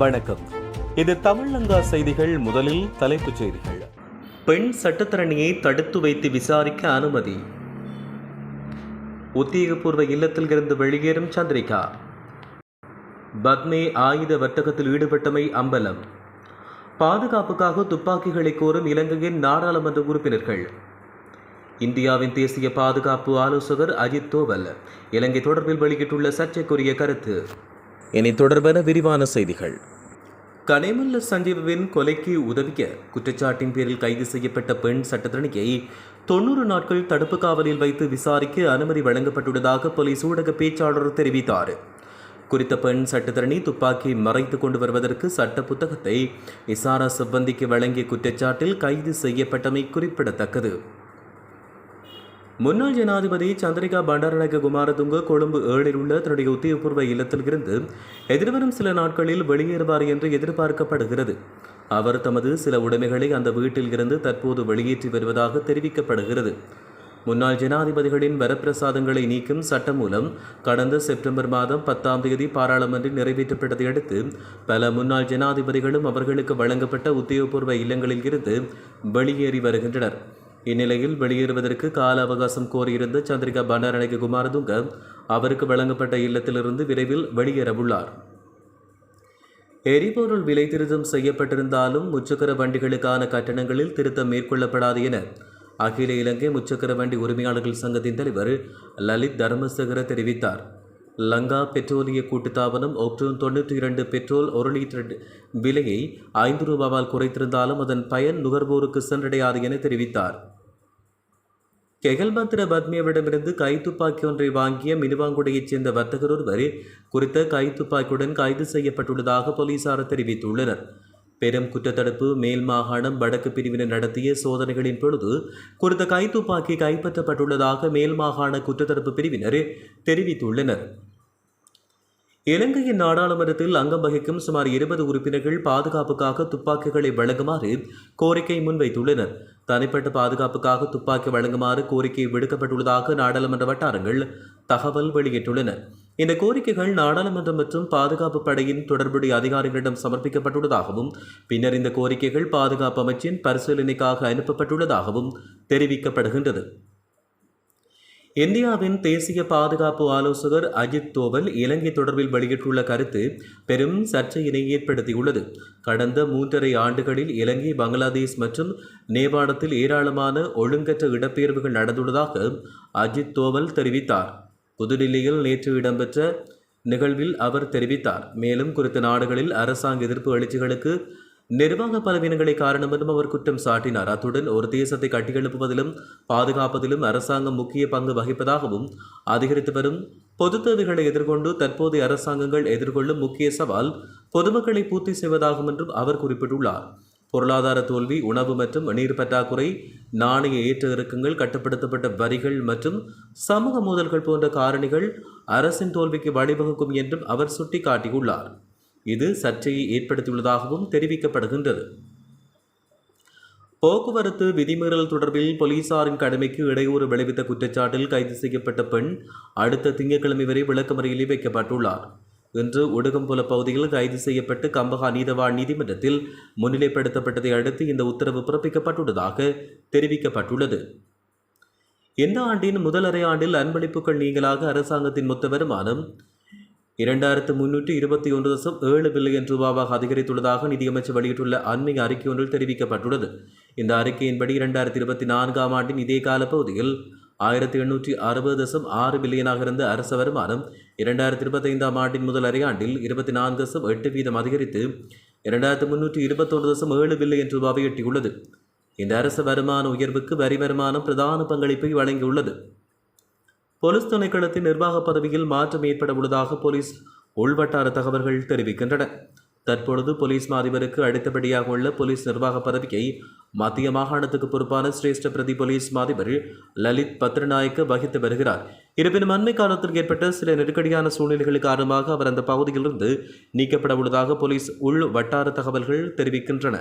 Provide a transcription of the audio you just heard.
வணக்கம். இது தமிழங்கா செய்திகள் முதலில் தலைப்புச் செய்திகள். பெண் சட்டத்தரணியை தடுத்து வைத்து விசாரிக்க அனுமதி. உத்தியோகபூர்வ இல்லத்தில் இருந்து வெளியேறும் சந்திரிகா. பத்மே ஆயுத வர்த்தகத்தில் ஈடுபட்டமை அம்பலம். பாதுகாப்புக்காக துப்பாக்கிகளை கோரும் இலங்கையின் நாடாளுமன்ற உறுப்பினர்கள். இந்தியாவின் தேசிய பாதுகாப்பு ஆலோசகர் அஜித் தோவல் இலங்கை தொடர்பில் வெளியிட்டுள்ள சர்ச்சைக்குரிய கருத்து. இனி தொடர்பான விரிவான செய்திகள். கனிமல்ல சஞ்சீவின் கொலைக்கு உதவிய குற்றச்சாட்டின் பேரில் கைது செய்யப்பட்ட பெண் சட்டத்தரணியை தொண்ணூறு நாட்கள் தடுப்பு காவலில் வைத்து விசாரிக்க அனுமதி வழங்கப்பட்டுள்ளதாக போலீஸ் ஊடக பேச்சாளர் தெரிவித்தார். குறித்த பெண் சட்டத்தரணி துப்பாக்கி மறைத்து கொண்டு வருவதற்கு சட்ட புத்தகத்தை விசாரணை சிப்பந்திக்கு வழங்கிய குற்றச்சாட்டில் கைது செய்யப்பட்டமை குறிப்பிடத்தக்கது. முன்னாள் ஜனாதிபதி சந்திரிகா பண்டாரநாயக குமாரதுங்க கொழும்பு ஏழில் உள்ள தன்னுடைய உத்தியோகபூர்வ இல்லத்தில் இருந்து எதிர்வரும் சில நாட்களில் வெளியேறுவார் என்று எதிர்பார்க்கப்படுகிறது. அவர் தமது சில உடைமைகளை அந்த வீட்டில் இருந்து தற்போது வெளியேற்றி வருவதாக தெரிவிக்கப்படுகிறது. முன்னாள் ஜனாதிபதிகளின் வரப்பிரசாதங்களை நீக்கும் சட்டம் மூலம் கடந்த செப்டம்பர் மாதம் பத்தாம் தேதி பாராளுமன்றில் நிறைவேற்றப்பட்டதை அடுத்து பல முன்னாள் ஜனாதிபதிகளும் அவர்களுக்கு வழங்கப்பட்ட உத்தியோகபூர்வ இல்லங்களில் இருந்து வெளியேறி வருகின்றனர். இந்நிலையில் வெளியேறுவதற்கு கால அவகாசம் கோரியிருந்த சந்திரிகா பண்டாரநாயக்க குமாரதுங்க அவருக்கு வழங்கப்பட்ட இல்லத்திலிருந்து விரைவில் வெளியேறவுள்ளார். எரிபொருள் விலை திருத்தம் செய்யப்பட்டிருந்தாலும் முச்சக்கர வண்டிகளுக்கான கட்டணங்களில் திருத்தம் மேற்கொள்ளப்படாது என அகில இலங்கை முச்சக்கர வண்டி உரிமையாளர்கள் சங்கத்தின் தலைவர் லலித் தர்மசேகர தெரிவித்தார். லங்கா பெட்ரோலிய கூட்டுத்தாபனம் ஒக்டோன் தொண்ணூற்றி இரண்டு பெட்ரோல் ஒரு லிட்டர் விலையை ஐந்து ரூபாவால் குறைத்திருந்தாலும் அதன் பயன் நுகர்வோருக்கு சென்றடையாது என தெரிவித்தார். கெகல்பத்திர பத்மியவிடமிருந்து கைத்துப்பாக்கி ஒன்றை வாங்கிய மினுவாங்குடையைச் சேர்ந்த வர்த்தகர் ஒருவர் குறித்த கைத்துப்பாக்கியுடன் கைது செய்யப்பட்டுள்ளதாக போலீசார் தெரிவித்துள்ளனர். பெரும் குற்றத்தடுப்பு மேல் மாகாணம் வடக்கு பிரிவினர் நடத்திய சோதனைகளின் பொழுது குறித்த கைத்துப்பாக்கி கைப்பற்றப்பட்டுள்ளதாக மேல் மாகாண குற்றத்தடுப்பு பிரிவினர் தெரிவித்துள்ளனர். இலங்கையின் நாடாளுமன்றத்தில் அங்கம் வகிக்கும் சுமார் இருபது உறுப்பினர்கள் பாதுகாப்புக்காக துப்பாக்கிகளை வழங்குமாறு கோரிக்கை முன்வைத்துள்ளனர். தனிப்பட்ட பாதுகாப்புக்காக துப்பாக்கி வழங்குமாறு கோரிக்கை விடுக்கப்பட்டுள்ளதாக நாடாளுமன்ற வட்டாரங்கள் தகவல் வெளியிட்டுள்ளன. இந்த கோரிக்கைகள் நாடாளுமன்றம் மற்றும் பாதுகாப்பு படையின் தொடர்புடைய அதிகாரிகளிடம் சமர்ப்பிக்கப்பட்டுள்ளதாகவும் பின்னர் இந்த கோரிக்கைகள் பாதுகாப்பு அமைச்சின் பரிசீலனைக்காக அனுப்பப்பட்டுள்ளதாகவும் தெரிவிக்கப்படுகின்றது. இந்தியாவின் தேசிய பாதுகாப்பு ஆலோசகர் அஜித் தோவல் இலங்கை தொடர்பில் வெளியிட்டுள்ள கருத்து பெரும் சர்ச்சையினை ஏற்படுத்தியுள்ளது. கடந்த மூன்றரை ஆண்டுகளில் இலங்கை பங்களாதேஷ் மற்றும் நேபாளத்தில் ஏராளமான ஒழுங்கற்ற இடப்பெயர்வுகள் நடந்துள்ளதாக அஜித் தோவல் தெரிவித்தார். புதுடில்லியில் நேற்று இடம்பெற்ற நிகழ்வில் அவர் தெரிவித்தார். மேலும் குறித்த நாடுகளில் அரசாங்க எதிர்ப்பு எழுச்சிகளுக்கு நிர்வாக பலவீனங்களை காரணம் என்றும் அவர் குற்றம் சாட்டினார். அத்துடன் ஒரு தேசத்தை கட்டியெழுப்புவதிலும் பாதுகாப்பதிலும் அரசாங்கம் முக்கிய பங்கு வகிப்பதாகவும் அதிகரித்து வரும் பொது தேவைகளை எதிர்கொண்டு தற்போதைய அரசாங்கங்கள் எதிர்கொள்ளும் முக்கிய சவால் பொதுமக்களை பூர்த்தி செய்வதாகும் என்றும் அவர் குறிப்பிட்டுள்ளார். பொருளாதார தோல்வி உணவு மற்றும் நீர் பற்றாக்குறை நாணய ஏற்ற இறக்கங்கள் கட்டுப்படுத்தப்பட்ட வரிகள் மற்றும் சமூக மோதல்கள் போன்ற காரணிகள் அரசின் தோல்விக்கு வழிவகுக்கும் என்றும் அவர் சுட்டிக்காட்டியுள்ளார். இது சர்ச்சையை ஏற்படுத்தியுள்ளதாகவும் தெரிவிக்கப்படுகின்றது. போக்குவரத்து விதிமீறல் தொடர்பில் போலீசாரின் கடமைக்கு இடையூறு விளைவித்த குற்றச்சாட்டில் கைது செய்யப்பட்ட பெண் அடுத்த திங்கட்கிழமை வரை விளக்கமறையில் வைக்கப்பட்டுள்ளார். இன்று உடுகம்புல பகுதியில் கைது செய்யப்பட்டு கம்பகா நீதவான் நீதிமன்றத்தில் முன்னிலைப்படுத்தப்பட்டதை அடுத்து இந்த உத்தரவு பிறப்பிக்கப்பட்டுள்ளதாக தெரிவிக்கப்பட்டுள்ளது. இந்த ஆண்டின் முதல் அரை ஆண்டில் அன்பளிப்புகள் நீங்களாக அரசாங்கத்தின் மொத்த வருமானம் இரண்டாயிரத்து முன்னூற்றி இருபத்தி ஒன்று தசம் ஏழு பில்லியன் ரூபாவாக அதிகரித்துள்ளதாக நிதியமைச்சர் வெளியிட்டுள்ள அண்மைய அறிக்கை ஒன்றில் தெரிவிக்கப்பட்டுள்ளது. இந்த அறிக்கையின்படி இரண்டாயிரத்தி இருபத்தி நான்காம் ஆண்டின் இதே கால பகுதியில் ஆயிரத்தி எண்ணூற்றி அறுபது தசம் ஆறு பில்லியனாக இருந்த அரச வருமானம் இரண்டாயிரத்தி இருபத்தைந்தாம் ஆண்டின் முதல் அரையாண்டில் இருபத்தி நான்கு தசம் எட்டு வீதம் அதிகரித்து இரண்டாயிரத்து முன்னூற்றி இருபத்தொன்று தசம் ஏழு பில்லியன் ரூபாவை எட்டியுள்ளது. இந்த அரச வருமான உயர்வுக்கு வரி வருமானம் பிரதான பங்களிப்பை வழங்கியுள்ளது. போலீஸ் திணைக்களத்தின் நிர்வாக பதவியில் மாற்றம் ஏற்பட உள்ளதாக போலீஸ் உள்வட்டார தகவல்கள் தெரிவிக்கின்றன. தற்பொழுது போலீஸ் மாதிபருக்கு அடுத்தபடியாக உள்ள போலீஸ் நிர்வாக பதவியை மத்திய மாகாணத்துக்கு பொறுப்பான சிரேஷ்ட பிரதி போலீஸ் மாதிபர் லலித் பத்ரநாயக்க வகித்து வருகிறார். இருப்பினும் அண்மை காலத்தில் ஏற்பட்ட சில நெருக்கடியான சூழ்நிலைகள் காரணமாக அவர் அந்த பகுதியிலிருந்து நீக்கப்பட உள்ளதாக போலீஸ் உள் வட்டார தகவல்கள் தெரிவிக்கின்றன.